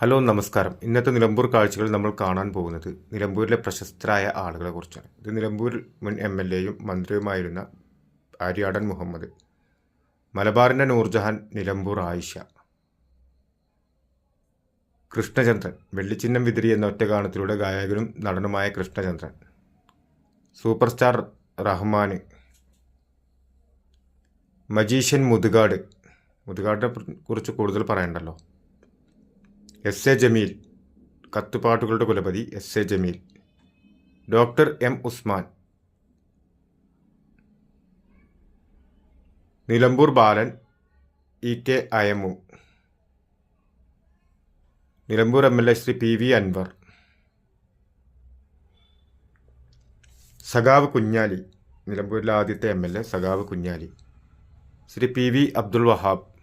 Hello നമസ്കാരം. ഇന്നത്തെ നിലമ്പൂർ കാഴ്ചകൾ നമ്മൾ കാണാൻ പോകുന്നത് നിലമ്പൂരിലെ പ്രശസ്തരായ ആളുകളെ കുറിച്ചാണ്. ഇത് നിലമ്പൂർ മുൻ എം എൽ എയും മന്ത്രിയുമായിരുന്ന ആര്യാടൻ മുഹമ്മദ് മലബാറിന്റെ നൂർജഹാൻ നിലമ്പൂർ ആയിഷ കൃഷ്ണചന്ദ്രൻ വെള്ളിച്ചിഹ്നം വിതിരി എന്ന ഒറ്റ ഒറ്റഗാനത്തിലൂടെ ഗായകനും നടനുമായ Krishnachandran super star Rahman magician Muthukad. മുതുകാടിനെ കുറിച്ച് കൂടുതൽ പറയണ്ടല്ലോ. എസ് എ ജമീൽ കത്തുപാട്ടുകളുടെ കുലപതി S A Jameel. Doctor M Usman. Nilambur Balan E K Ayamu. Nilambur M L A Shri P V Anvar. സഖാവ് കുഞ്ഞാലി. നിലമ്പൂരിലെ ആദ്യത്തെ എം എൽ എ സഖാവ് Kunjali. Shri P V Abdul Wahab.